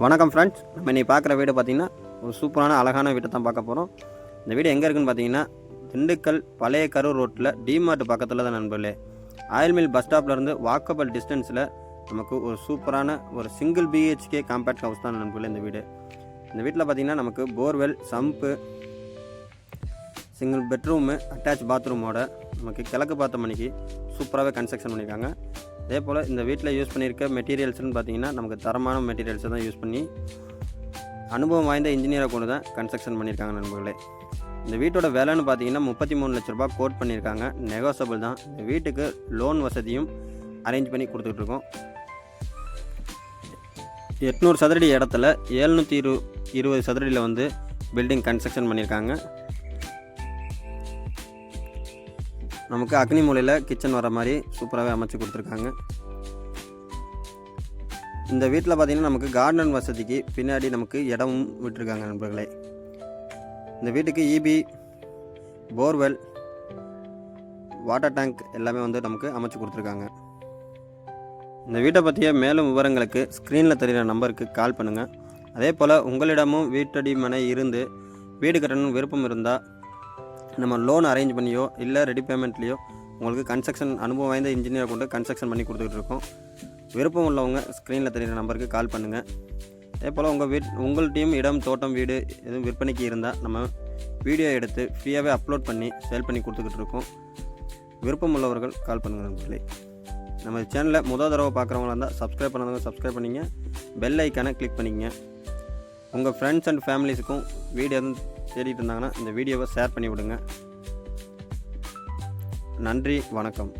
வணக்கம் ஃப்ரெண்ட்ஸ் நம்ம இன்றைக்கி பார்க்குற வீடு பார்த்தீங்கன்னா ஒரு சூப்பரான அழகான வீட்டை தான் பார்க்க போகிறோம் இந்த வீடு எங்கே இருக்குன்னு பார்த்தீங்கன்னா திண்டுக்கல் பழைய கரூர் ரோட்டில் டிமார்ட் பக்கத்தில் தான் நண்பர்களே. ஆயில் மில் பஸ் ஸ்டாப்லேருந்து வாக்கபிள் டிஸ்டன்ஸில் நமக்கு ஒரு சூப்பரான ஒரு சிங்கிள் பிஹெச்கே காம்பேக்ட் ஹவுஸ் தான் நண்பர்களே இந்த வீடு. இந்த வீட்டில் பார்த்தீங்கன்னா நமக்கு borewell sump single bedroom attach பாத்ரூமோட நமக்கு கிழக்கு பார்த்த மணிக்கு சூப்பராகவே கன்ஸ்ட்ரக்ஷன் பண்ணியிருக்காங்க. அதே போல் இந்த வீட்டில் யூஸ் பண்ணியிருக்க மெட்டீரியல்ஸ்னு பார்த்தீங்கன்னா நமக்கு தரமான மெட்டீரியல்ஸை தான் யூஸ் பண்ணி அனுபவம் வாய்ந்த இன்ஜினியரை கொண்டு தான் கன்ஸ்ட்ரக்ஷன் பண்ணியிருக்காங்க நண்பர்களே. இந்த வீட்டோட விலைன்னு பார்த்தீங்கன்னா முப்பத்தி மூணு லட்ச ரூபாய் கோட் பண்ணியிருக்காங்க. நெகோசபிள் தான். இந்த வீட்டுக்கு லோன் வசதியும் அரேஞ்ச் பண்ணி கொடுத்துட்ருக்கோம் எட்நூறு சதுரடி இடத்துல ஏழ்நூற்றி இரு இருபது சதுரடியில் வந்து பில்டிங் கன்ஸ்ட்ரக்ஷன் பண்ணியிருக்காங்க. நமக்கு அக்னி மூலையில் கிச்சன் வர மாதிரி சூப்பராகவே அமைச்சு கொடுத்துருக்காங்க. இந்த வீட்டில் பார்த்திங்கன்னா நமக்கு கார்டன் வசதிக்கு பின்னாடி நமக்கு இடமும் விட்டுருக்காங்க நண்பர்களே. இந்த வீட்டுக்கு இபி போர்வெல் வாட்டர் டேங்க் எல்லாமே வந்து நமக்கு அமைச்சு கொடுத்துருக்காங்க. இந்த வீட்டை பற்றிய மேலும் விவரங்களுக்கு ஸ்க்ரீனில் தெரிகிற நம்பருக்கு கால் பண்ணுங்கள் அதே போல் உங்களிடமும் வீட்டடி மனை இருந்து வீடு கட்டணும் விருப்பம் இருந்தால் நம்ம லோன் அரேஞ்ச் பண்ணியோ இல்லை ரெடி பேமெண்ட்லேயோ உங்களுக்கு கன்ஸ்ட்ரக்ஷன் அனுபவம் வாய்ந்த இன்ஜினியரை கொண்டு கன்ஸ்ட்ரக்ஷன் பண்ணி கொடுத்துட்டு இருக்கோம். விருப்பம் உள்ளவங்க ஸ்க்ரீனில் தெரிகிற நம்பருக்கு கால் பண்ணுங்கள் அதே போல் உங்கள் வீட் உங்கள் டீம் இடம் தோட்டம் வீடு எதுவும் விற்பனைக்கு இருந்தால் நம்ம வீடியோ எடுத்து ஃப்ரீயாகவே அப்லோட் பண்ணி சேல் பண்ணி கொடுத்துக்கிட்டு இருக்கோம். விருப்பம் உள்ளவர்கள் கால் பண்ணுங்கள் நண்பர்களே. நம்ம சேனலை முதல் தடவை பார்க்குறவங்களா இருந்தால் சப்ஸ்கிரைப் பண்ணாதவங்க சப்ஸ்கிரைப் பண்ணிங்க. பெல் ஐக்கானை கிளிக் பண்ணிக்கங்க உங்கள் ஃப்ரெண்ட்ஸ் அண்ட் ஃபேமிலிஸுக்கும் வீடு எதுவும் தேடிட்டு இருந்தாங்கன்னா இந்த வீடியோவை ஷேர் பண்ணி விடுங்க நன்றி வணக்கம்.